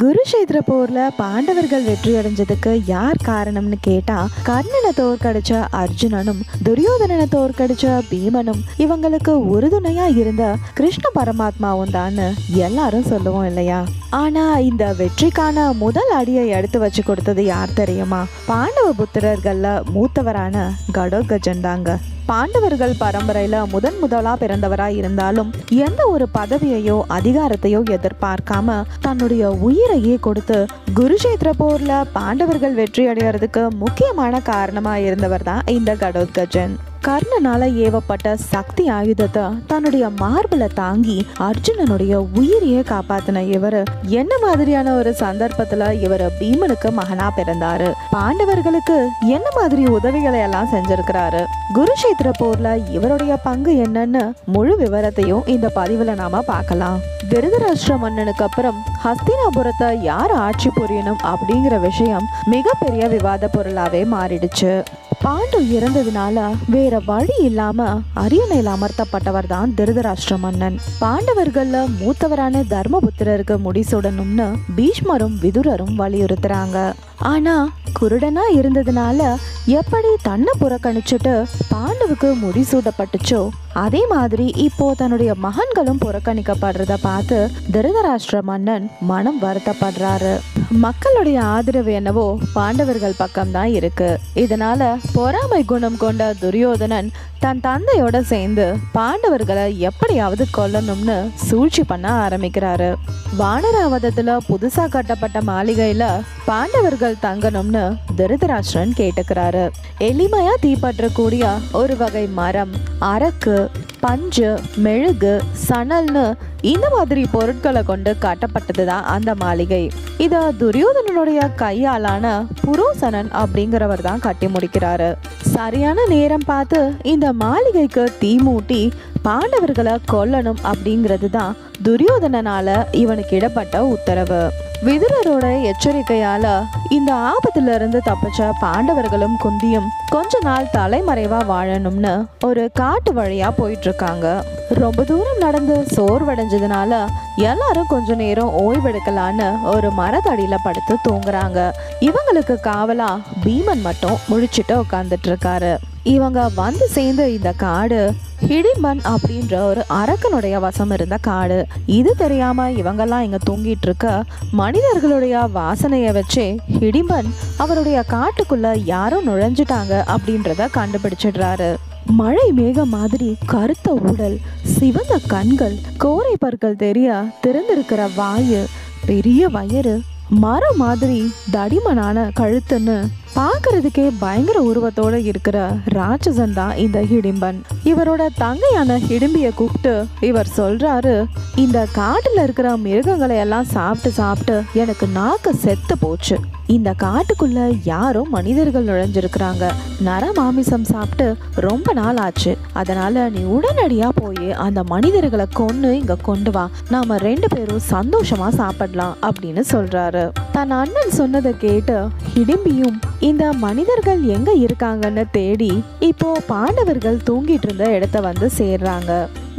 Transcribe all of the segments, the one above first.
குருஷேத்திர போர்ல பாண்டவர்கள் வெற்றி அடைஞ்சதுக்கு யார் காரணம்னு கேட்டா கர்ணனை தோற்கடிச்ச அர்ஜுனனும் துரியோதனனை தோற்கடிச்ச பீமனும் இவங்களுக்கு உறுதுணையா இருந்த கிருஷ்ண பரமாத்மாவும் தான் எல்லாரும் சொல்லுவோம் இல்லையா? ஆனா இந்த வெற்றிக்கான முதல் அடியை எடுத்து வச்சு கொடுத்தது யார் தெரியுமா? பாண்டவ புத்திரர்கள்ல மூத்தவரான கடோத்கஜன் தாங்க. பாண்டவர்கள் பரம்பரையில் முதன் முதலாக பிறந்தவராக இருந்தாலும் எந்த ஒரு பதவியையோ அதிகாரத்தையோ எதிர்பார்க்காம தன்னுடைய உயிரையே கொடுத்து குருஷேத்திர போர்ல பாண்டவர்கள் வெற்றி அடையறதுக்கு முக்கியமான காரணமா இருந்தவர் தான் இந்த கடோத்கஜன் கர்ணனால ஏவப்பட்ட சக்தி ஆயுதத்தை தன்னுடைய மார்பில தாங்கி அர்ஜுனனுடைய உயிரையே காப்பாத்தின இவர் என்ன மாதிரியான ஒரு சந்தர்ப்பத்துல இவர் பீமனுக்கு மகனா பிறந்தாரு? பாண்டவர்களுக்கு என்ன மாதிரி உதவிகளை எல்லாம் செஞ்சிருக்கிறாரு? குருஷேத்திர போர்ல இவருடைய பங்கு என்னன்னு முழு விவரத்தையும் இந்த பதிவுல நாம பார்க்கலாம். திருதராஷ்டிர மன்னனுக்கு அப்புறம் ஹஸ்தினாபுரத்தை யார் ஆட்சி புரியணும் அப்படிங்கிற விஷயம் மிகப்பெரிய விவாத பொருளாவே மாறிடுச்சு. பாண்டு இறந்ததுனால வேற வழி இல்லாம அரியணையில் அமர்த்தப்பட்டவர் தான் திருதராஷ்டிர மன்னன். பாண்டவர்கள்ல மூத்தவரான தர்மபுத்திரருக்கு முடிசூடணும்னு பீஷ்மரும் விதுரரும் வலியுறுத்துறாங்க. ஆனா குருடனா இருந்ததுனால எப்படி தன்னை புறக்கணிச்சுட்டு பாண்டுவுக்கு முடிசூடப்பட்டுச்சோ அதே மாதிரி இப்போ தன்னுடைய மகன்களும் புறக்கணிக்கப்படுறத பார்த்து திருதராஷ்டிர மன்னன் மனம் வருத்தப்படுறாரு. மக்களுடைய ஆதரவு என்னவோ பாண்டவர்கள் பக்கம்தான் இருக்கு. இதனால பொறாமை குணம் கொண்ட துரியோதனன் தன் தந்தையோட சேர்ந்து பாண்டவர்களை எப்படியாவது கொல்லணும்னு சூழ்ச்சி பண்ண ஆரம்பிக்கிறாரு. வானராவதத்துல புதுசா கட்டப்பட்ட மாளிகையில பாண்டவர்கள் தங்கணும்னு திருதராஷ்டிரன் கேட்டுக்கிறாரு. எளிமையா தீப்பற்றக்கூடிய ஒரு வகை மரம் அரக்கு பஞ்சு மெழுகு சணல்னு இந்த மாதிரி பொருட்களை கொண்டு கட்டப்பட்டது தான் அந்த மாளிகை. இதை துரியோதனனுடைய கையாலான புரோசனன் அப்படிங்கிறவர் தான் கட்டி முடிக்கிறாரு. சரியான நேரம் பார்த்து இந்த மாளிகைக்கு தீ மூட்டி பாண்டவர்களை கொல்லணும் அப்படிங்கிறது தான் துரியோதனனால இவனுக்கு இடப்பட்ட உத்தரவு. விதுரரோட எச்சரிக்கையால இந்த ஆபத்துல இருந்து தப்பிச்ச பாண்டவர்களும் குந்தியும் கொஞ்ச நாள் தலைமறைவா வாழணும்னு ஒரு காட்டு வழியா போயிட்டு இருக்காங்க. ரொம்ப தூரம் நடந்து சோர்வடைஞ்சதுனால எல்லாரும் கொஞ்ச நேரம் ஓய்வெடுக்கலான்னு ஒரு மரத்தடியில படுத்து தூங்குறாங்க. இவங்களுக்கு காவலா பீமன் மட்டும் முழிச்சிட்டு உட்காந்துட்டு இருக்காரு இவங்க வந்து சேர்ந்த இந்த காடு ஹிடிம்பன் அப்படின்ற ஒரு அரக்கனுடைய வசம் இருந்த காடு. இது தெரியாம இவங்கெல்லாம் இங்க தூங்கிட்டு இருக்க மனிதர்களுடைய வாசனையை வச்சு ஹிடிம்பன் அவருடைய காட்டுக்குள்ள யாரோ நுழைஞ்சிட்டாங்க அப்படின்றத கண்டுபிடிச்சிடுறாரு. மழை மேகம் மாதிரி கருத்த உடல் சிவந்த கண்கள் கோரை பற்கள் தெரிய திறந்திருக்கிற வாயு பெரிய வயிறு மரம் மாதிரி தடிமனான கழுத்துன்னு பார்க்கறதுக்கே பயங்கர உருவத்தோட இருக்கிற ராட்சசன் தான் இந்த ஹிடிம்பன். இவரோட தங்கையான ஹிடிம்பிய கூப்பிட்டு இவர் சொல்றாரு இந்த காட்டுல இருக்கிற மிருகங்களை எல்லாம் சாப்பிட்டு சாப்பிட்டு எனக்கு நாக்கு செத்து போச்சு. இந்த காட்டுக்குள்ள யாரோ மனிதர்கள் நுழைஞ்சிருக்கிறாங்க. நர மாமிசம் சாப்பிட்டு ரொம்ப நாள் ஆச்சு அதனால நீ உடனடியா போய் அந்த மனிதர்களை கொன்னு இங்க கொண்டு வா. நாம ரெண்டு பேரும் சந்தோஷமா சாப்பிடலாம் அப்படின்னு சொல்றாரு. தன் அண்ணன் சொன்னதை கேட்டு ஹிடிம்பியும் இந்த மனிதர்கள் எங்க இருக்காங்கன்னு தேடி இப்போ பாண்டவர்கள் தூங்கிட்டு இருந்த இடத்த வந்து சேர்றாங்க.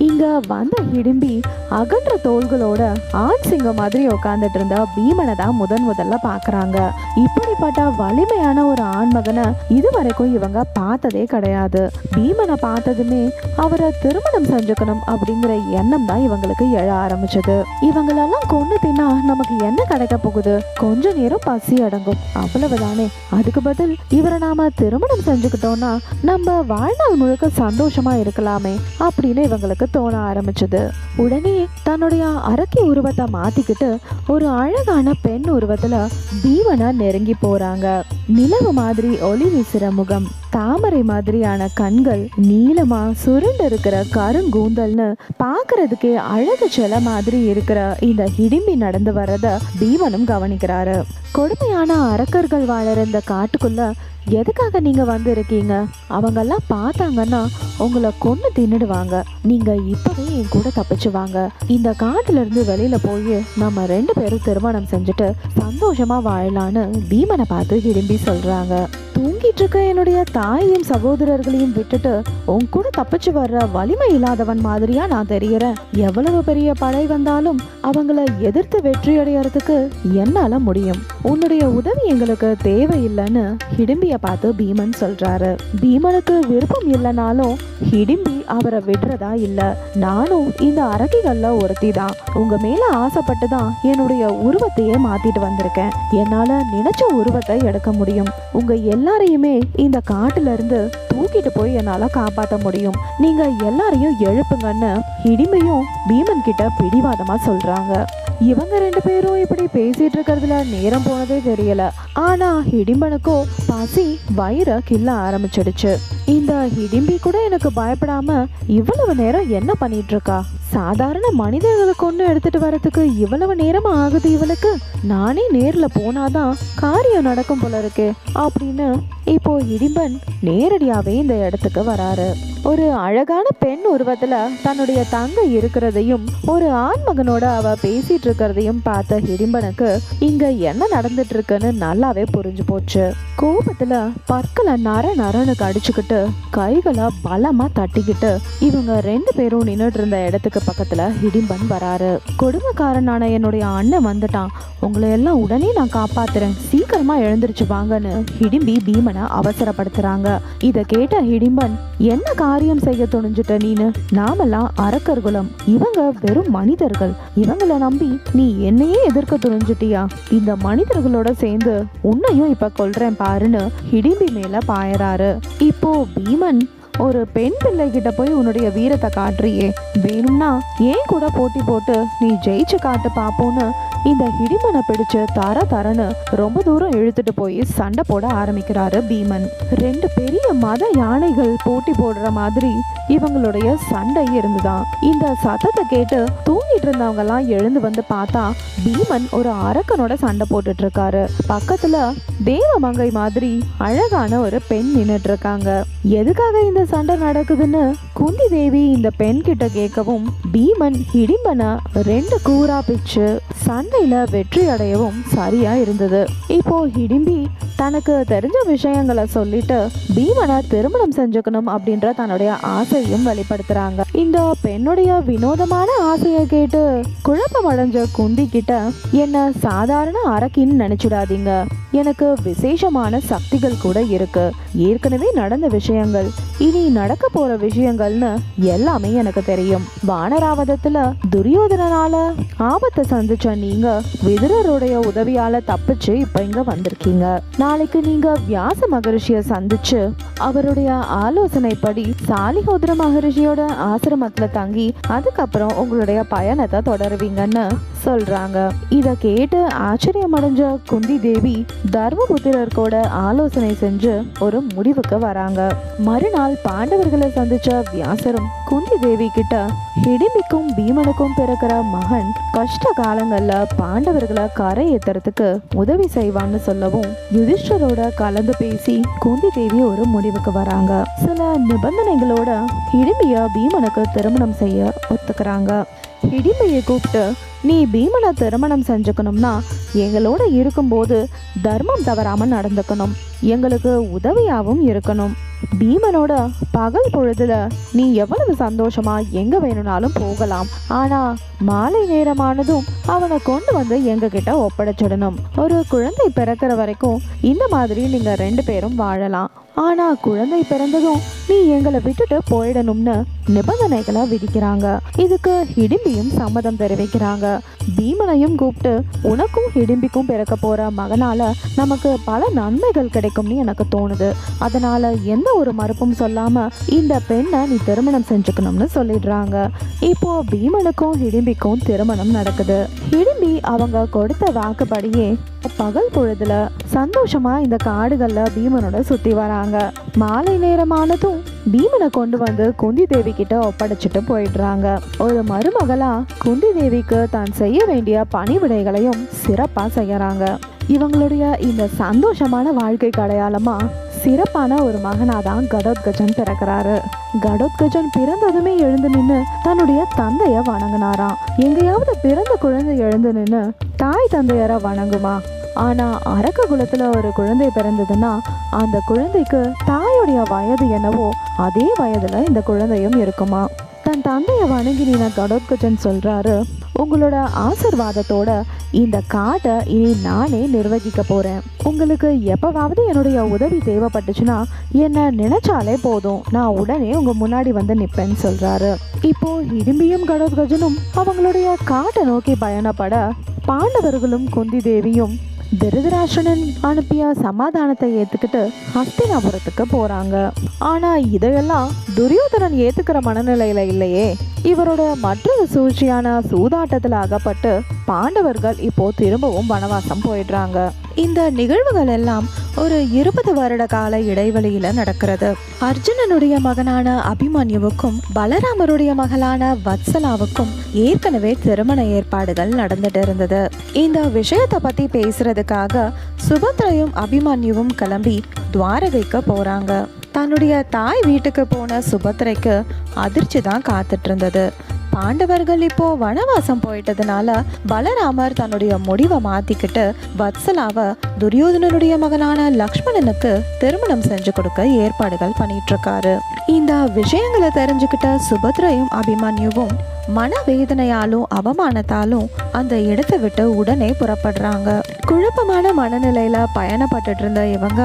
இங்க வந்த ஹிடிம்பி அகன்ற தோள்களோட ஆண் சிங்கம் மாதிரி உட்காந்துட்டு இருந்த பீமனை தான் முதன் முதல்ல பாக்குறாங்க. இப்படிப்பட்ட வலிமையான ஒரு ஆண்மகனை இதுவரைக்கும் இவங்க பார்த்ததே கிடையாது. பீமனை பார்த்ததுமே அவரை திருமணம் செஞ்சுக்கணும் அப்படிங்கிற எண்ணம் தான் இவங்களுக்கு எழ ஆரம்பிச்சது. இவங்களெல்லாம் கொண்டு தின்னா நமக்கு என்ன கிடைக்க போகுது? கொஞ்ச நேரம் பசி அடங்கும். அவ்வளவுதானே? அதுக்கு பதில் இவரை நாம திருமணம் செஞ்சுக்கிட்டோம்னா நம்ம வாழ்நாள் முழுக்க சந்தோஷமா இருக்கலாமே அப்படின்னு இவங்களுக்கு தோண ஆரம்பிச்சது. உடனே தன்னுடைய அரக்கி உருவத்தை மாத்திக்கிட்டு ஒரு அழகான பெண் உருவத்துல தீவனா நெருங்கி போறாங்க. நிலவு மாதிரி ஒளி வீசுற முகம் தாமரை மாதிரியான கண்கள் நீளமா சுருண்டு இருக்கிற கருங்கூந்தல்னு பாக்குறதுக்கே அழகு செல மாதிரி இருக்கிற இந்த ஹிடிம்பி நடந்து வர்றத தீவனும் கவனிக்கிறாரு. கொடுமையான அரக்கர்கள் வாழற இந்த காட்டுக்குள்ள எதுக்காக நீங்க வந்து இருக்கீங்க அவங்கெல்லாம் பார்த்தாங்கன்னா உங்களை கொண்டு தின்னுடுவாங்க. நீங்க இப்பவே என் கூட தப்பிச்சு வாங்க இந்த காட்டுல இருந்து வெளியில போய் நம்ம ரெண்டு பேரும் திருமணம் செஞ்சுட்டு சந்தோஷமா வாழலான்னு பீமனை பார்த்து திரும்பி சொல்றாங்க. தூங்கிட்டு இருக்க என்னுடைய தாயையும் சகோதரர்களையும் விட்டுட்டு உன் கூட தப்பிச்சு வர்ற வலிமை இல்லாதவன் மாதிரியா நான் தெரியறேன் எவ்வளவு பெரிய படை வந்தாலும் அவங்கள எதிர்த்து வெற்றி அடையறதுக்கு என்னால முடியும். உன்னுடைய உதவி எங்களுக்கு தேவையில்லைன்னு ஹிடிம்பிய பார்த்து பீமன் சொல்றாரு. பீமனுக்கு விருப்பம் இல்லைனாலும் ஹிடிம்பி அவரை விடுறதா இல்ல. நானும் இந்த அரக்கிகள்ல ஒருத்தி தான் உங்க மேல ஆசைப்பட்டு தான் என்னுடைய உருவத்தையே மாத்திட்டு வந்திருக்கேன். என்னால நினைச்ச உருவத்தை எடுக்க முடியும். உங்க எல்லா எல்லாரையுமே இந்த காட்டுல இருந்து தூக்கிட்டு போய் என்னால காப்பாற்ற முடியும். நீங்க எல்லாரையும் எழுப்புங்கன்னு இடிமையும் பீமன் கிட்ட பிடிவாதமா சொல்றாங்க. இவங்க ரெண்டு பேரும் இப்படி பேசிட்டு இருக்கிறதுல நேரம் போனதே தெரியல. ஆனா ஹிடிம்பனுக்கோ பசி வயிற கிள்ள ஆரம்பிச்சிடுச்சு. இந்த ஹிடிம்பி கூட எனக்கு பயப்படாம இவ்வளவு நேரம் என்ன பண்ணிட்டு இருக்கா? சாதாரண மனிதர்களுக்கு ஒன்று எடுத்துட்டு வரதுக்கு இவ்வளவு நேரம் ஆகுது இவளுக்கு? நானே நேர்ல போனாதான் காரியம் நடக்கும் போல இருக்கு அப்படின்னு இப்போ இடிம்பன் நேரடியாவே இந்த இடத்துக்கு வராரு. ஒரு அழகான பெண் உருவத்துல தன்னுடைய தங்கை இருக்கிறதையும் ஒரு ஆண்மகனோட அவ பேசிட்டு இருக்கிறதையும் பார்த்த ஹிடிம்பனுக்கு இங்க என்ன நடந்துட்டு இருக்குன்னு நல்லாவே புரிஞ்சு போச்சு. கோபத்துல பற்களை நர நரனு கடிச்சுக்கிட்டு கைகளை பலமா தட்டிக்கிட்டு இவங்க ரெண்டு பேரும் நின்னுட்டு இருந்த இடத்துக்கு பக்கத்துல ஹிடிம்பன் வராரு. கொடுமைக்காரனான என்னுடைய அண்ணன் வந்துட்டான். உங்களை எல்லாம் உடனே நான் காப்பாத்துறேன். சீக்கிரமா எழுந்திருச்சு வாங்கன்னு ஹிடிம்பி பீமனை அவசரப்படுத்துறாங்க. இத கேட்ட ஹிடிம்பன் என்ன காரியம் செய்ய துணிஞ்சிட்ட நீனு. நாமெல்லாம் அரக்கர்குலம் இவங்க வெறும் மனிதர்கள். இவங்கள நம்பி நீ என்னையே எதிர்க்க துணிஞ்சிட்டியா? இந்த மனிதர்களோட சேர்ந்து உன்னையும் இப்ப கொல்றேன் பாருன்னு ஹிடிம்பி மேல பாயறாரு. இப்போ பீமன் ஒரு பெண் பிள்ளை கிட்ட போய் உன்னுடைய வீரத்தை காட்டுறியே. வேணும்னா ஏன் கூட போட்டி போட்டு நீ ஜெயிச்சு காட்டு பாப்போன்னு இந்த ஹிடிமனை பிடிச்சு தர தரன்னு ரொம்ப தூரம் இழுத்துட்டு போய் சண்டை போட ஆரம்பிக்கிறாரு பீமன். ரெண்டு பெரிய மத யானைகள் போட்டி போடுற மாதிரி இவங்களுடைய சண்டை இருந்துதான். இந்த சத்தத்தை கேட்டு தூங்கிட்டு இருந்தவங்க எல்லாம் எழுந்து வந்து பார்த்தா பீமன் ஒரு அரக்கனோட சண்டை போட்டுட்டு இருக்காரு. பக்கத்துல தேவமங்கை மாதிரி அழகான ஒரு பெண் நின்றுட்டு இருக்காங்க எதுக்காக இந்த சண்டை நடக்குதுன்னு குந்தி தேவி இந்த பெண் கிட்ட கேட்கவும் பீமன் ஹிடிம்பனை ரெண்டு கூரா பிச்சு சண்டையில வெற்றி அடையவும் சரியா இருந்தது. இப்போ ஹிடிம்பி தனக்கு தெரிஞ்ச விஷயங்களை சொல்லிட்டு பீமனை திருமணம் செஞ்சுக்கணும் அப்படின்ற தன்னுடைய ஆசையும் வெளிப்படுத்துறாங்க. இந்த பெண்ணுடைய வினோதமான ஆசையை கேட்டு குழப்பம் அடைஞ்ச குந்தி கிட்ட என்ன சாதாரண அரக்கின்னு நினைச்சிடாதீங்க. எனக்கு விசேஷமான சக்திகள் கூட இருக்கு. ஏற்கனவே நடந்த விஷயங்கள். இனி நடக்க போற விஷயங்கள்னு எல்லாமே எனக்கு தெரியும். வானராவதத்துல துரியோதனால ஆபத்தை சந்திச்ச நீங்க விதுரருடைய உதவியால தப்பிச்சு இப்ப இங்க வந்திருக்கீங்க. நாளைக்கு நீங்க வியாச மகரிஷிய சந்திச்சு அவருடைய ஆலோசனைப்படி சாலிஹோதர மகரிஷியோட ஆசிரமத்துல தங்கி அதுக்கப்புறம் உங்களுடைய பயணத்தை தொடருவீங்கன்னு சொல்றாங்க. இத கேட்டு ஆச்சரியமடைஞ்ச குந்தி தேவி தர்ம கூட ஆலோசனை செஞ்சு ஒரு முடிவுக்கு வராங்க. மறுநாள் பாண்டவர்களை சந்திச்ச வியாசரும் குந்தி தேவி கிட்ட ஹிடிமிக்கும் பீமனுக்கும் பிறக்கிற மகன் கஷ்ட காலங்கள்ல பாண்டவர்களை கரை ஏத்துறதுக்கு உதவி செய்வான்னு சொல்லவும் யுதிஷ்டரோட கலந்து பேசி குந்தி தேவி ஒரு முடிவுக்கு வராங்க. சில நிபந்தனைகளோட ஹிடிமிய பீமனுக்கு திருமணம் செய்ய ஒத்துக்கிறாங்க. இடிமையை கூப்பிட்டு நீ பீமனை திருமணம் செஞ்சுக்கணும்னா எங்களோட இருக்கும்போது தர்மம் தவறாமல் நடந்துக்கணும். எங்களுக்கு உதவியாகவும் இருக்கணும். பீமனோட பகல் பொழுதுல நீ எவ்வளவு சந்தோஷமா எங்க வேணும்னாலும் போகலாம். ஆனா மாலை நேரமானதும் அவனை கொண்டு வந்து எங்க கிட்ட ஒப்படைச்சிடணும். ஒரு குழந்தை பிறக்கிற வரைக்கும் இந்த மாதிரி நீங்க ரெண்டு பேரும் வாழலாம். ஆனா குழந்தை பிறந்ததும் நீ எங்களை விட்டுட்டு போயிடணும்னு நிபந்தனைகளை விதிக்கிறாங்க. இதுக்கு ஹிடிம்பியும் சம்மதம் தெரிவிக்கிறாங்க. பீமனையும் கூப்பிட்டு உனக்கும் ஹிடிம்பிக்கும் பிறக்க போற மகனால நமக்கு பல நன்மைகள் கிடைக்கும்னு எனக்கு தோணுது. அதனால எந்த ஒரு மறுப்பும் சொல்லாம இந்த பெண்ணை நீ திருமணம் செஞ்சுக்கணும்னு சொல்லிடுறாங்க. இப்போ பீமனுக்கும் ஹிடிம்பிக்கும் திருமணம் நடக்குது. ஹிடிம்பி அவங்க கொடுத்த வாக்குப்படியே பகல் பொழுதுல சந்தோஷமா இந்த காடுகள்ல பீமனோட சுத்தி போயிடுறாங்க மாலை நேரமானதும் பீமனை கொண்டு வந்து குந்தி தேவி கிட்ட ஒப்படைச்சிட்டு போயிடுறாங்க. ஒரு மருமகளா குந்தி தேவிக்கு தான் செய்ய வேண்டிய பணிவிடைகளையும் சிறப்பா செய்யறாங்க. இவங்களுடைய இந்த சந்தோஷமான வாழ்க்கை அடையாளமா சிறப்பான ஒரு மகனாதான் கடோத்கஜன் பிறக்கிறாரு. கடோத்கஜன் பிறந்ததுமே எழுந்து நின்று தன்னுடைய தந்தைய வணங்கினாராம். எங்கேயாவது பிறந்த குழந்தை எழுந்து நின்று தாய் தந்தையரை வணங்குமா? ஆனால் அரக்க குலத்தில் ஒரு குழந்தை பிறந்ததுன்னா அந்த குழந்தைக்கு தாயுடைய வயது என்னவோ அதே வயதில் இந்த குழந்தையும் இருக்குமா? தன் தந்தையை வணங்கி கடோத்கஜன் சொல்கிறாரு உங்களோட ஆசிர்வாதத்தோட இந்த காட்டை இனி நானே நிர்வகிக்க போகிறேன் உங்களுக்கு எப்போவாவது என்னுடைய உதவி தேவைப்பட்டுச்சுன்னா என்னை நினைச்சாலே போதும். நான் உடனே உங்கள் முன்னாடி வந்து நிற்பேன்னு சொல்கிறாரு இப்போ இடும்பியும் கடோத்கஜனும் அவங்களுடைய காட்டை நோக்கி பயணப்பட பாண்டவர்களும் குந்தி தேவியும் திருதராஷ்டிரன் அனுப்பிய சமாதானத்தை ஏத்துக்கிட்டு ஹஸ்தினாபுரத்துக்கு போறாங்க. ஆனா இதையெல்லாம் துரியோதனன் ஏத்துக்கிற மனநிலையில இல்லையே. இவரோட மற்றொரு சூழ்ச்சியான சூதாட்டத்தில் அகப்பட்டு பாண்டவர்கள் இப்போ திரும்பவும் வனவாசம் போயிடுறாங்க. இந்த நிகழ்வுகள் எல்லாம் ஒரு இருபது வருட கால இடைவெளியில நடக்கிறது. அர்ஜுனனுடைய மகனான அபிமன்யுவுக்கும் பலராமருடைய மகளான வத்சலாவுக்கும் ஏற்கனவே திருமண ஏற்பாடுகள் நடந்துட்டு இருந்தது. இந்த விஷயத்தை பத்தி பேசுறதுக்காக சுபத்ரையும் அபிமன்யுவும் கிளம்பி துவாரகைக்கு போறாங்க. தன்னுடைய தாய் வீட்டுக்கு போன சுபத்ரைக்கு அதிர்ச்சி தான் காத்துட்டு இருந்தது. பாண்டவர்கள் இப்போ வனவாசம் போயிட்டதுனால பலராமர் தன்னுடைய முடிவை மாத்திக்கிட்டு வத்சலாவை துரியோதனனுடைய மகனான லக்ஷ்மணனுக்கு திருமணம் செஞ்சு கொடுக்க ஏற்பாடுகள் பண்ணிட்டு இருக்காரு இந்த விஷயங்களை தெரிஞ்சுக்கிட்ட சுபத்ரையும் அபிமன்யுவும் மனவேதனையாலும் அவமானத்தாலும் அந்த இடத்தை விட்டு உடனே புறப்படுறாங்க. குழப்பமான மனநிலையில பயணப்பட்டுட்டு இருந்த இவங்க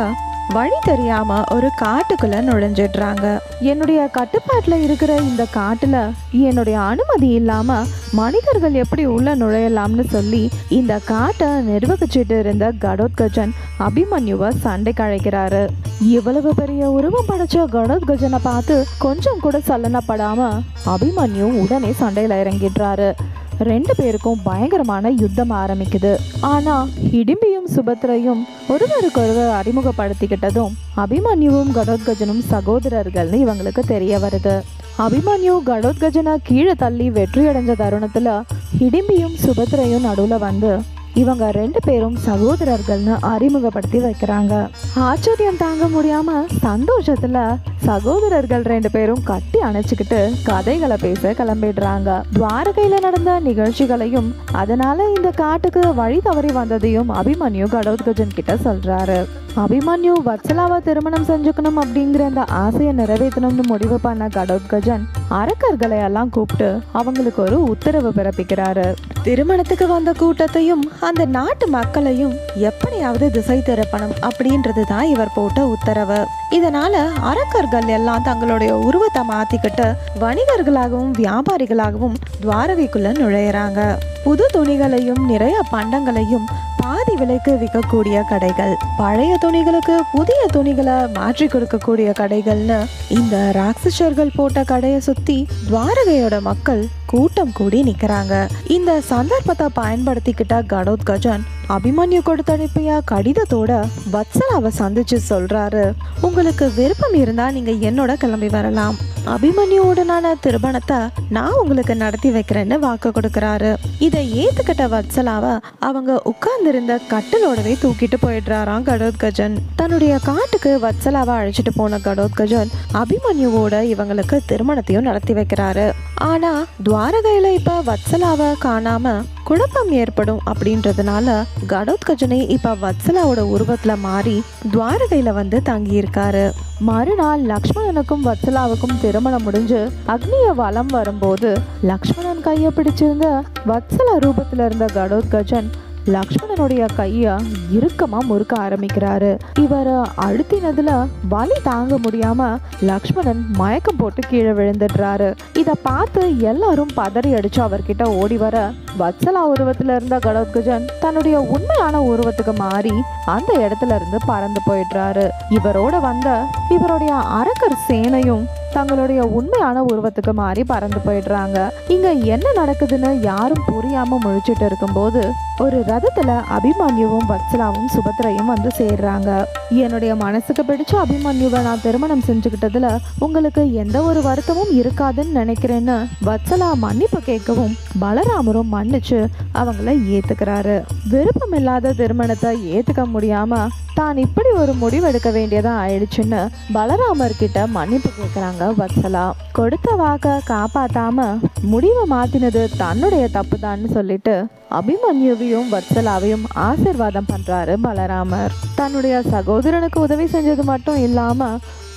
வழி தெரியாம ஒரு காட்டுக்குள்ள நுழைஞ்சிடுறாங்க. என்னுடைய கட்டுப்பாட்டுல இருக்கிற இந்த காட்டுல என்னுடைய அனுமதி இல்லாம மனிதர்கள் எப்படி உள்ள நுழையலாம்னு சொல்லி இந்த காட்டை நிர்வகிச்சிட்டு இருந்த கடோத்கஜன் அபிமன்யுவை சண்டைக்கு அழைக்கிறாரு. இவ்வளவு பெரிய உருவம் படைச்ச கடோத்கஜனை பார்த்து கொஞ்சம் கூட சலனப்படாம அபிமன்யு உடனே சண்டையில இறங்கிடுறாரு. ரெண்டு பேருக்கும் பயங்கரமான யுத்தம் ஆரம்பிக்குது. ஆனா இடிம்பியும் சுபத்ரையும் ஒருவருக்கொருவர் அறிமுகப்படுத்திக்கிட்டதும் அபிமன்யுவும் கடோத்கஜனும் சகோதரர்கள்னு இவங்களுக்கு தெரிய வருது. அபிமன்யு கடோத்கஜனை கீழே தள்ளி வெற்றியடைஞ்ச தருணத்துல இடிம்பியும் சுபத்ரையும் நடுவில் வந்து இவங்க ரெண்டு பேரும் சகோதரர்கள்னு அறிமுகப்படுத்தி வைக்கிறாங்க. ஆச்சரியம் தாங்க முடியாம சந்தோஷத்துல சகோதரர்கள் ரெண்டு பேரும் கட்டி அணைச்சுக்கிட்டு கதைகளை பேச கிளம்பிடுறாங்க. துவாரகையில நடந்த நிகழ்ச்சிகளையும் அதனால இந்த காட்டுக்கு வழி தவறி வந்ததையும் அபிமன்யு கடோத்கஜன் கிட்ட சொல்றாரு. அபிமன்யு வத்சலாவை திருமணம் செஞ்சுக்கணும் அப்படிங்கிற அந்த ஆசையை நிறைவேற்றணும்னு முடிவு பண்ண கடோத்கஜன் அரக்கர்களை எல்லாம் கூப்பிட்டு அவங்களுக்கு ஒரு உத்தரவு பிறப்பிக்கிறாரு. திருமணத்துக்கு வந்த கூட்டத்தையும் அந்த நாட்டு மக்களையும் எப்படியாவது திசை திருப்பணும் அப்படின்றது தான் இவர் போட்ட உத்தரவு. இதனால அரக்கர்கள் எல்லாம் தங்களுடைய உருவத்தை மாத்திக்கிட்டு வணிகர்களாகவும் வியாபாரிகளாகவும் துவாரகைக்குள்ள நுழையிறாங்க. புது துணிகளையும் நிறைய பண்டங்களையும் பாதி விலைக்கு விற்கக்கூடிய கடைகள் பழைய துணிகளுக்கு புதிய துணிகளை மாற்றி கொடுக்கக்கூடிய கடைகள்னு இந்த ராட்சசர்கள் போட்ட கடையை சுத்தி துவாரகையோட மக்கள் கூட்டம் கூடி நிக்கிறாங்க. இந்த சந்தர்ப்பத்தை பயன்படுத்திக்கிட்ட கடோத்கஜன் அபிமன்யு கொடுத்து கடிதத்தோட வத்சலாவை சந்திச்சு சொல்றாரு. உங்களுக்கு விருப்பம் இருந்தா நீங்க என்னோட கிளம்பி வரலாம். அபிமன்யுவுடனான திருமணத்தை நான் உங்களுக்கு நடத்தி வைக்கிறேன்னு வாக்கு கொடுக்கறாரு. இதை ஏத்துக்கிட்ட வத்சலாவை அவங்க உட்கார்ந்திருந்த கட்டலோடவே தூக்கிட்டு போயிடுறாராம் கடோத்கஜன் தன்னுடைய காட்டுக்கு வத்சலாவை அழைச்சிட்டு போன கடோத்கஜன் அபிமன்யுவோட இவங்களுக்கு திருமணத்தையும் நடத்தி வைக்கிறாரு. ஆனா துவாரகையில இப்போ வத்சலாவை காணாம குழப்பம் ஏற்படும் அப்படின்றதுனால கடோத்கஜனை இப்போ வத்சலாவோட உருவத்தில் மாறி துவாரகையில் வந்து தங்கியிருக்காரு. மறுநாள் லக்ஷ்மணனுக்கும் வத்சலாவுக்கும் திருமணம் முடிஞ்சு அக்னிய வலம் வரும்போது லக்ஷ்மணன் கையை பிடிச்சிருந்த வத்சலா ரூபத்தில் இருந்த கடோத்கஜன் லக்ஷ்மணனுடைய கைய இறுக்கமா முறுக்க ஆரம்பிக்கிறாரு. இவர் அழுத்தினதுல வலி தாங்க முடியாம லக்ஷ்மணன் மயக்கம் போட்டு கீழே விழுந்துடுறாரு. இத பார்த்து எல்லாரும் பதறி அடிச்சு அவர்கிட்ட ஓடி வர வத்சலா உருவத்துல இருந்த கடோத்கஜன் தன்னுடைய உண்மையான உருவத்துக்கு மாறி அந்த இடத்துல இருந்து பறந்து போயிடுறாரு. இவரோட வந்த இவருடைய அரக்கர் சேனையும் தங்களுடைய உண்மையான உருவத்துக்கு மாறி பறந்து போயிடுறாங்க. இங்க என்ன நடக்குதுன்னு யாரும் புரியாம முழிச்சிட்டு இருக்கும்போது ஒரு ரதத்தில் அபிமன்யுவும் வத்சலாவும் சுபத்ரையும் வந்து சேர்றாங்க. என்னுடைய மனசுக்கு பிடிச்ச அபிமன்யுவை நான் திருமணம் செஞ்சுக்கிட்டதுல உங்களுக்கு எந்த ஒரு வருத்தமும் இருக்காதுன்னு நினைக்கிறேன்னு வத்சலா மன்னிப்பு கேட்கவும் பலராமரும் மன்னிச்சு அவங்கள ஏத்துக்கிறாரு. விருப்பமில்லாத திருமணத்தை ஏத்துக்க முடியாம தான் இப்படி ஒரு முடிவெடுக்க வேண்டியதா ஆயிடுச்சுன்னு பலராமர் கிட்ட மன்னிப்பு கேட்குறாங்க வத்சலா. கொடுத்த வாக்க காப்பாத்தாம முடிவை மாத்தினது தன்னுடைய தப்பு தான்னு சொல்லிட்டு அபிமன்யுவையும் வத்சலாவையும் ஆசிர்வாதம் பண்றாரு பலராமர். தன்னுடைய சகோதரனுக்கு உதவி செஞ்சது மட்டும் இல்லாம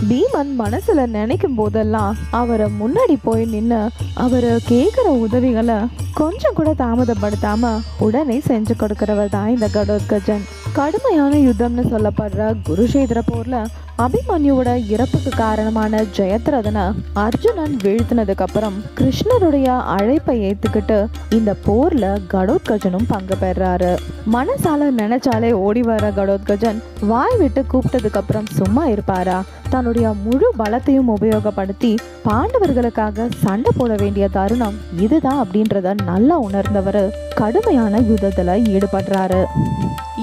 பீமன் மனசுல நினைக்கும் போதெல்லாம் அவரை முன்னாடி போய் நின்று அவரை கேட்குற உதவிகளை கொஞ்சம் கூட தாமதப்படுத்தாம உடனே செஞ்சு கொடுக்கிறவர் தான் இந்த கடோத்கஜன் கடுமையான யுத்தம்னு சொல்லப்படுற குருஷேத்திர போரில் அபிமன்யுவோட இறப்புக்கு காரணமான ஜெயத்ரதனை அர்ஜுனன் வீழ்த்தினதுக்கு அப்புறம் கிருஷ்ணருடைய அழைப்பை ஏத்துக்கிட்டு இந்த போர்ல கடோத்கஜனும் பங்கு பெறாரு. மனசால நினைச்சாலே ஓடி வர கடோத்கஜன் வாய் விட்டு கூப்பிட்டதுக்கு அப்புறம் சும்மா இருப்பாரா? தன்னுடைய முழு பலத்தையும் உபயோகப்படுத்தி பாண்டவர்களுக்காக சண்டை போட வேண்டிய தருணம் இதுதான் அப்படின்றத நல்லா உணர்ந்தவர் கடுமையான யுத்தத்துல ஈடுபடுறாரு.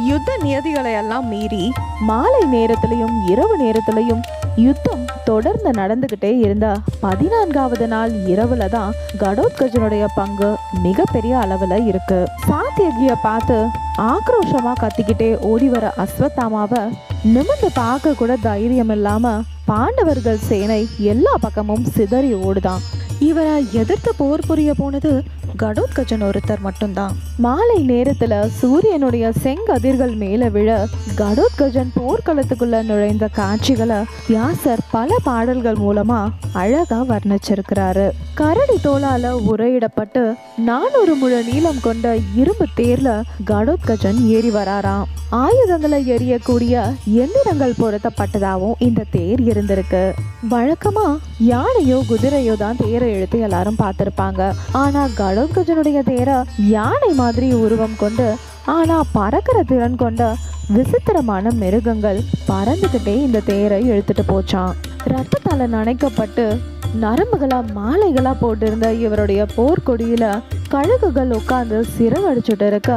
யுத்த நியதிகளை எல்லாம் மீறி மாலை நேரத்திலையும் இரவு நேரத்திலையும் யுத்தம் தொடர்ந்து நடந்துகிட்டே இருந்த பதினான்காவது நாள் இரவுல தான் கடோத்கஜனுடைய பங்கு மிகப்பெரிய அளவுல இருக்கு. சாத்தியகிய பார்த்து ஆக்ரோஷமா கத்திக்கிட்டே ஓடி வர அஸ்வத்தாமாவை நிமிர்ந்து பார்க்க கூட தைரியம் இல்லாம பாண்டவர்கள் சேனை எல்லா பக்கமும் சிதறி ஓடுதான். இவரை எதிர்த்து போர் புரிய போனது கடோத்கஜன் ஒருத்தர் மட்டும்தான். மாலை நேரத்துல சூரியனுடைய செங்கதிர்கள் மேல விழ கடோத்கஜன் போர்க்களத்துக்குள்ள நுழைந்த காட்சிகளை வியாசர் பல பாடல்கள் மூலமா அழகா வர்ணிச்சிருக்கிறாரு. கரடி தோளால உரையிடப்பட்டு நானூறு முழு நீளம் கொண்ட இரும்பு தேர்ல கடோத்கஜன் ஏறி வராராம். ஆயுதங்களை எரியக்கூடிய எந்திரங்கள் பொருத்தப்பட்டதாகவும் இந்த தேர் இருந்திருக்கு. வழக்கமா யானையோ குதிரையோ தான் தேரை இழுத்து எல்லாரும் பார்த்திருப்பாங்க. ஆனா கடோத்கஜனுடைய தேரை யானை மாதிரி உருவம் கொண்டு ஆனா பறக்கிற திறன் கொண்ட விசித்திரமான மிருகங்கள் பறந்துகிட்டே இந்த தேரை இழுத்துட்டு போச்சான் ரத்தத்தால நனைக்கப்பட்டு நரம்புகளா மாலைகளா போட்டிருந்த இவருடைய போர்க்கொடியில கழுகுகள் உட்கார்ந்து சிறவடிச்சுட்டு இருக்க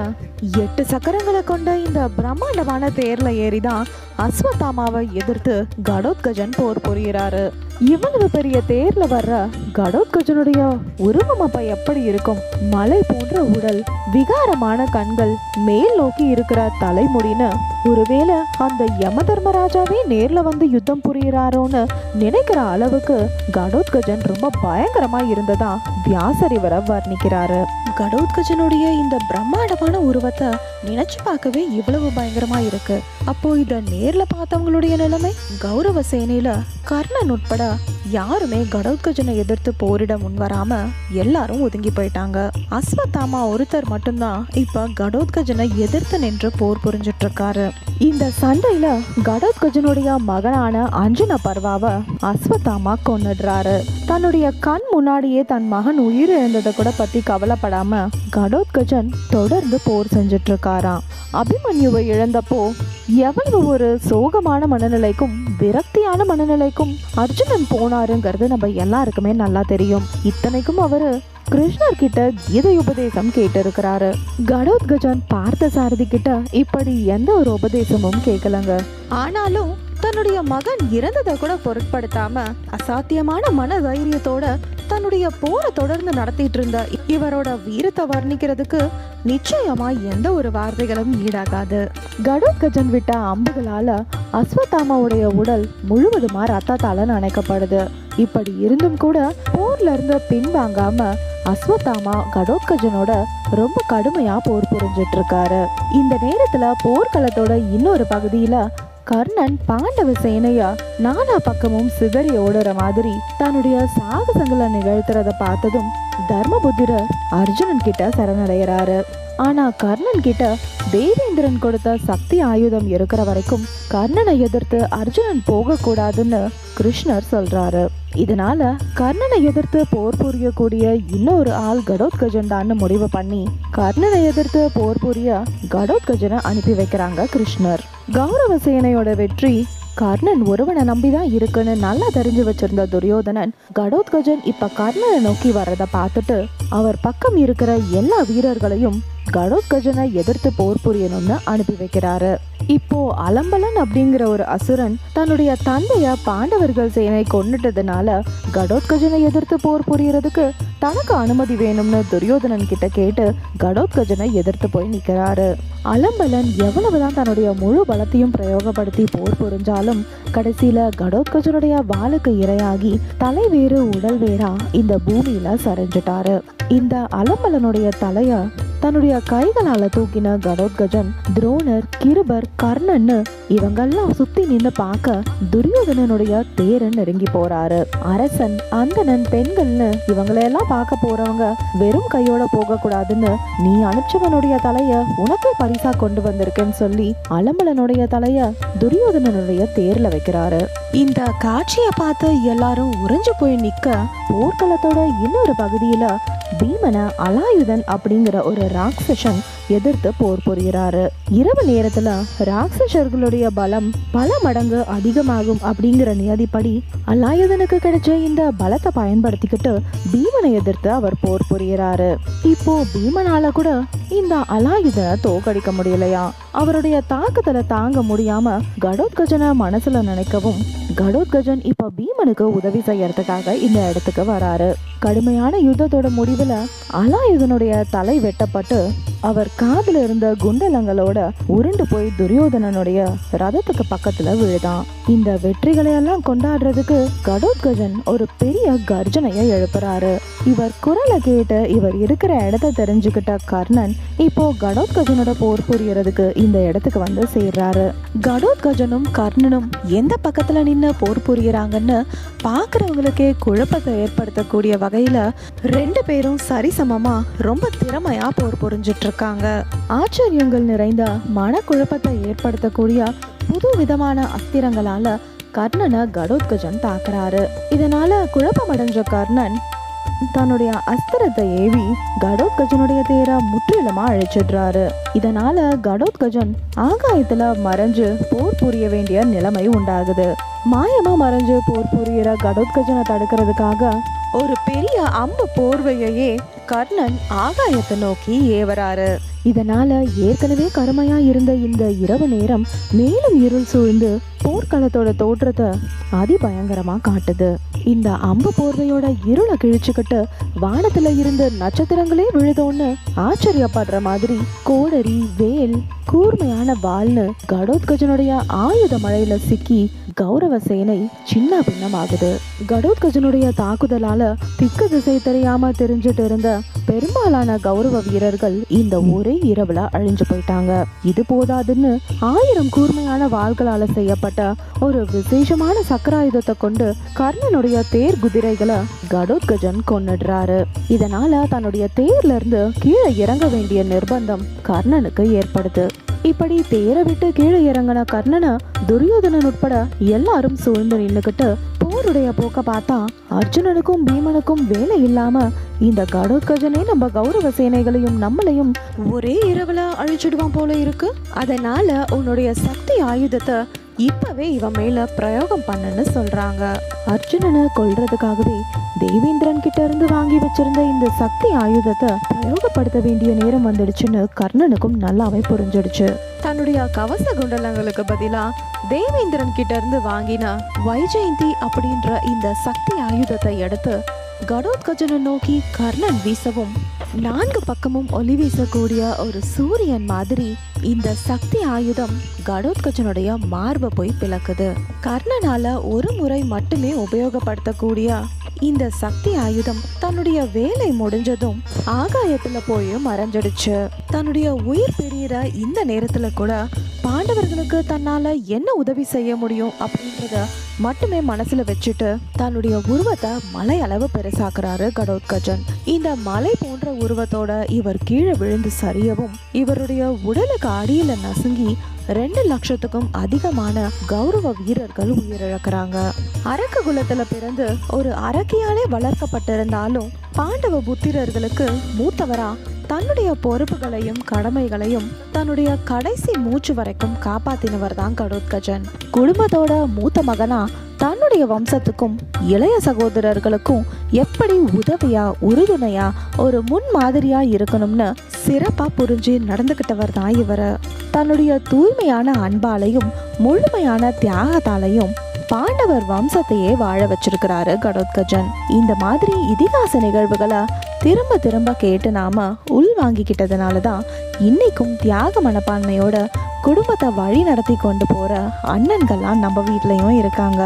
எட்டு சக்கரங்களை கொண்ட இந்த பிரம்மாண்டமான தேர்ல ஏறிதான் அஸ்வத்தாமாவை எதிர்த்து கடோத்கஜன் போர் புரிகிறாரு. இவ்வளவு பெரிய தேர்ல வர்ற கடோத்கஜனுடைய உருவம் அப்ப எப்படி இருக்கும்? மலை போன்ற உடல் விகாரமான கண்கள் மேல் நோக்கி இருக்கிற தலைமுடின்னு ஒருவேளை அந்த யம தர்மராஜாவே நேர்ல வந்து யுத்தம் புரியுறாரோன்னு நினைக்கிற அளவுக்கு கடோத்கஜன் ரொம்ப பயங்கரமா இருந்ததா வியாசர் இவரை வர்ணிக்கிறாரு. கடவுத்கஜனுடைய இந்த பிரம்மாண்டமான உருவத்தை நினைச்சு பார்க்கவே இவ்வளவு பயங்கரமா இருக்கு. அப்போ இத நேர்ல பார்த்தவங்களுடைய நிலைமை கௌரவ சேனையில கர்ணன் உட்பட யாருமே கடோத்கஜனை எதிர்த்து போரிட முன்வராம எல்லாரும் ஒதுங்கி போயிட்டாங்க. அஸ்வத்தாமா ஒருத்தர் மட்டும்தான் இப்ப கடோத்கஜனை எதிர்த்து நின்று போர் புரிஞ்சிட்டு இருக்காரு இந்த சண்டையில கடோத்கஜனுடைய மகனான அஞ்சன பர்வாவை அஸ்வத்தாமா கொன்னுடுறாரு. தன்னுடைய கண் முன்னாடியே தன் மகன் உயிர் இழந்ததை கூட பத்தி கவலைப்படாம கடோத்கஜன் தொடர்ந்து போர் செஞ்சுட்டு இருக்காராம் அபிமன்யுவை இழந்தப்போ எவ்வளவு ஒரு சோகமான மனநிலைக்கும் விரக்தியான மனநிலைக்கும் அர்ஜுனன் போனாருங்கிறது நம்ம எல்லாருக்குமே நல்லா தெரியும். இத்தனைக்கும் அவரு கிருஷ்ணர் கிட்ட கீதை உபதேசம் கேட்டிருக்கிறாரு. கடோத்கஜன் பார்த்த சாரதி கிட்ட இப்படி எந்த ஒரு உபதேசமும் கேட்கலங்க ஆனாலும் தன்னுடைய மகன் இறந்ததை கூட பொருட்படுத்தாம அசாத்தியமான மன தைரியத்தோட தன்னுடைய போரை தொடர்ந்து நடத்திட்டு இருந்த இவரோட வீரத்தை வர்ணிக்கிறதுக்கு நிச்சயமா எந்த ஒரு வார்த்தைகளும் ஈடாகாது. கடோத்கஜன் விட்ட அம்புகளால அஸ்வத்தாமாவுடைய உடல் முழுவதுமா ரத்தத்தால நனைக்கப்படுது இப்படி இருந்தும் கூட போர்ல இருந்து பின்வாங்காம அஸ்வத்தாமா கடோத்கஜனோட ரொம்ப கடுமையா போர் புரிஞ்சிட்டு இருக்காரு. இந்த நேரத்துல போர்க்களத்தோட இன்னொரு பகுதியில கர்ணன் பாண்டவ சேனையா நாலா பக்கமும் சிதறி ஓடுற மாதிரி தன்னுடைய சாகசங்களை நிகழ்த்துறத பார்த்ததும் தர்மபுத்திரர் அர்ஜுனன் கிட்ட சரணடைகிறாரு. ஆனா கர்ணன் கிட்ட தேவேந்திரன் கொடுத்த சக்தி ஆயுதம் இருக்கிற வரைக்கும் கர்ணனை எதிர்த்து அர்ஜுனன் போக கூடாதுன்னு கிருஷ்ணர் சொல்றாரு. இதனால கர்ணனை எதிர்த்து போர் புரியக்கூடிய இன்னொரு ஆள் கடோத்கஜன் தான் முடிவு பண்ணி கர்ணனை எதிர்த்து போர் புரிய கடோத்கஜனை அனுப்பி வைக்கிறாங்க கிருஷ்ணர். கௌரவ சேனையோட வெற்றி கர்ணன் ஒருவனை நம்பிதான் இருக்குன்னு நல்லா தெரிஞ்சு வச்சிருந்த துரியோதனன் கடோத்கஜன் இப்ப கர்ணனை நோக்கி வர்றத பார்த்துட்டு அவர் பக்கம் இருக்கிற எல்லா வீரர்களையும் கடோத்கஜனை எதிர்த்து போர் புரியணும்னு அனுப்பி வைக்கிறாரு. இப்போ அலம்பலன் அப்படிங்கிற ஒரு அசுரன் தன்னுடைய தந்தைய பாண்டவர்கள் சேனை கொண்டுட்டதுனால கடோத்கஜனை எதிர்த்து போர் புரியறதுக்கு தனக்கு அனுமதி வேணும்னு துரியோதனன் கிட்ட கேட்டு கடோத்கஜனை எதிர்த்து போய் நிக்கிறாரு. அலம்பலன் எவ்வளவுதான் தன்னுடைய முழு பலத்தையும் பிரயோகப்படுத்தி போர் புரிஞ்சாலும் கடைசியில கடோத்கஜனுடைய வாளுக்கு இரையாகி தலை வேறு உடல் வேறா இந்த பூமியில சரிஞ்சிட்டாரு. இந்த அலம்பலனுடைய தலைய தன்னுடைய கைகளால தூக்கின கடோத்கஜன் துரோணர் கிருபர் கர்ணன்னு இவங்கெல்லாம் சுத்தி நின்னு பார்க்க துரியோதனனுடைய தேரன் நெருங்கி போறாரு. அரசன் அந்தனன் பெண்கள்னு இவங்களையெல்லாம் பார்க்க போறவங்க வெறும் கையோட போக கூடாதுன்னு நீ அனுப்பிச்சவனுடைய தலைய உனக்கே பரிசா கொண்டு வந்திருக்கேன்னு சொல்லி அலம்பலனுடைய தலைய துரியோதனனுடைய தேர்ல வைக்கிறாரு. இந்த காட்சியை பார்த்து எல்லாரும் உறைஞ்சு போய் நிக்க போர்க்களத்தோட இன்னொரு பகுதியில பீமன அலாயுதன் அப்படிங்கிற ஒரு ராட்சசன் எதிர்த்து போர் புரிகிறாரு. இரவு நேரத்துல ராட்சசர்களுடைய பலம் பல மடங்கு அதிகமாகும் அப்படிங்கிற நியதிப்படி அலாயுதனுக்கு கிடைச்ச இந்த பலத்தை பயன்படுத்திக்கிட்டு பீமனை எதிர்த்து அவர் போர் புரிகிறாரு. இப்போ பீமனால கூட இந்த அலாயுதனை தோக்கடிக்க முடியலையா? அவருடைய தாக்குதலை தாங்க முடியாம கடோத்கஜனை மனசுல நினைக்கவும் கடோத்கஜன் இப்ப பீமனுக்கு உதவி செய்யறதுக்காக இந்த இடத்துக்கு வராரு. கடுமையான யுத்தத்தோட முடிவுல அலாயுதனுடைய தலை வெட்டப்பட்டு அவர் காதுல இருந்த குண்டலங்களோட உருண்டு போய் துரியோதனனுடைய ரதத்துக்கு பக்கத்துல விழுதான். இந்த வெற்றிகளை எல்லாம் கொண்டாடுறதுக்கு கடோத்கஜன் ஒரு பெரிய கர்ஜனையை எழுப்புறாரு. இவர் குரலை கேட்டு இவர் இருக்கிற இடத்த தெரிஞ்சுக்கிட்ட கர்ணன் இப்போ கடோத்கஜனோட போர் புரியறதுக்கு இந்த இடத்துக்கு வந்து சேர்றாரு. கடோத்கஜனும் கர்ணனும் எந்த பக்கத்துல நின்று போர் புரியறாங்கன்னு பாக்குறவங்களுக்கே குழப்பத்தை ஏற்படுத்தக்கூடிய வகையில ரெண்டு பேரும் சரிசமமா ரொம்ப திறமையா போர் புரிஞ்சிட்டு இருக்காங்க ஆச்சரியங்கள் நிறைந்த மனக்குழப்பத்தை ஏற்படுத்தக்கூடிய புது விதமான அஸ்திரங்களால கர்ணனை கடோத்கஜன் தாக்குறாரு. இதனால குழப்பமடைஞ்ச கர்ணன் தன்னுடைய அஸ்திரத்தை ஏவி கடோத்கஜனுடைய தேரை முற்றிலுமா அழிச்சிடுறாரு. இதனால கடோத்கஜன் ஆகாயத்துல மறைஞ்சு போர் புரிய வேண்டிய நிலைமை உண்டாகுது. மாயமா மறைஞ்சு போர் புரியிற கடோத்கஜனை தடுக்கிறதுக்காக ஒரு பெரிய அம்பு போர்வையையே கர்ணன் ஆகாயத்தை நோக்கி ஏவராரு இதனால ஏற்கனவே கருமையா இருந்த இந்த இரவு நேரம் மேலும் இருள் சூழ்ந்து போர்க்களத்தோட தோற்றத்தை அதிபயங்கரமா காட்டுது. இந்த அம்பு போர்வையோட இருளை கிழிச்சுக்கிட்டு வானத்துல இருந்து நட்சத்திரங்களே விழுதோன்னு ஆச்சரியப்படுற மாதிரி கோடரி வேல் கூர்மையான வாள்னு கடோத்கஜனுடைய ஆயுத மழையில சிக்கி கௌரவ சேனை சின்ன பின்னமாகுது. கடோத்கஜனுடைய தாக்குதலால திக்கு திசை தெரியாம தெரிஞ்சிட்டு இருந்த பெரும்பாலான கௌரவ வீரர்கள் இந்த ஒரே இரவுல அழிஞ்சு போயிட்டாங்க. இது போதாதுன்னு ஆயிரம் கூர்மையான வாள்களால செய்யப்பட்ட ஒரு விசேஷமான சக்கராயுதத்தை கொண்டு கர்ணனுடைய தேர் குதிரைகளை கடோத்கஜன் கொன்னுடுறாரு. இதனால தன்னுடைய தேர்ல இருந்து கீழே இறங்க வேண்டிய நிர்பந்தம் கர்ணனுக்கு ஏற்படுது. இப்படி தேரை விட்டு கீழே இறங்கின கர்ணனை துரியோதனன் உட்பட எல்லாரும் சூழ்ந்து நின்னுக்கிட்டு போருடைய போக்க பார்த்தா அர்ஜுனனுக்கும் பீமனுக்கும் வேலை இல்லாம இந்த கடோத்கஜனே நம்ம கௌரவ சேனைகளையும் நம்மளையும் ஒரே இரவுல அழிச்சிடுவான் போல இருக்கு. அதனால உன்னுடைய சக்தி ஆயுதத்தை இப்பவே இவன் மேல பிரயோகம் பண்ணுன்னு சொல்றாங்க. அர்ஜுனனை கொல்றதுக்காகவே தேவேந்திரன் கிட்ட இருந்து வாங்கி வச்சிருந்த இந்த சக்தி ஆயுதத்தை பிரயோகப்படுத்த வேண்டிய நேரம் வந்துடுச்சுன்னு கர்ணனுக்கும் நல்லாவே புரிஞ்சிடுச்சு. தன்னுடைய கவச குண்டலங்களுக்கு பதிலா தேவேந்திரன் கிட்ட இருந்து வாங்கின வைஜெயந்தி அப்படின்ற இந்த சக்தி ஆயுதத்தை எடுத்து கடோத்கஜனை நோக்கி கர்ணன் வீசவும் நான்கு பக்கமும் ஒளி வீசக்கூடிய ஒரு சூரியன் மாதிரி இந்த சக்தி ஆயுதம் கடோத்கஜனுடைய மார்பை போய் பிளக்குது. கர்ணனால ஒரு முறை மட்டுமே உபயோகப்படுத்தக்கூடிய இந்த சக்தி ஆயுதம் தன்னுடைய வேலை முடிஞ்சதும் ஆகாயத்துல போய் மறைஞ்சிடுச்சு. தன்னுடைய உயிர் பிரியற இந்த நேரத்துல கூட பாண்டவர்களுக்கு தன்னால என்ன உதவி செய்ய முடியும் அப்படின்றத மட்டுமே மனசுல வச்சுட்டு தன்னுடைய உருவத்தை மலை அளவு பெருசாக்குறாரு கடோத்கஜன் இந்த மலை போன்ற உருவத்தோட இவர் கீழே விழுந்து சரியவும் இவருடைய உடலுக்கு அடியில நசுங்கி ரெண்டு லட்சத்துக்கும் அதிகமான கௌரவ வீரர்கள் உயிரிழக்கிறாங்க. அரக்க குலத்துல பிறந்து ஒரு அரக்கியாலே வளர்க்கப்பட்டிருந்தாலும் பாண்டவ புத்திரர்களுக்கு மூத்தவரா தன்னுடைய பொறுப்புகளையும் கடமைகளையும் தன்னுடைய கடைசி மூச்சு வரைக்கும் காப்பாத்தினவர் தான் கடோத்கஜன் குடும்பத்தோட மூத்த மகனா தன்னுடைய வம்சத்துக்கும் இளைய சகோதரர்களுக்கும் எப்படி உதவியா உறுதுணையா ஒரு முன் மாதிரியா இருக்கணும்னு சிறப்பா புரிஞ்சு நடந்துக்கிட்டவர் தான் இவர். தன்னுடைய தூய்மையான அன்பாலையும் முழுமையான தியாகத்தாலையும் பாண்டவர் வம்சத்தையே வாழ வச்சிருக்கிறாரு கடோத்கஜன் இந்த மாதிரி இதிகாச நிகழ்வுகளை திரும்ப திரும்ப கேட்டு நாம உள் வாங்கிக்கிட்டதுனால தான் இன்னைக்கும் தியாக மனப்பான்மையோட குடும்பத்தை வழி நடத்தி கொண்டு போற அண்ணன்கள்லாம் நம்ம வீட்லயும் இருக்காங்க.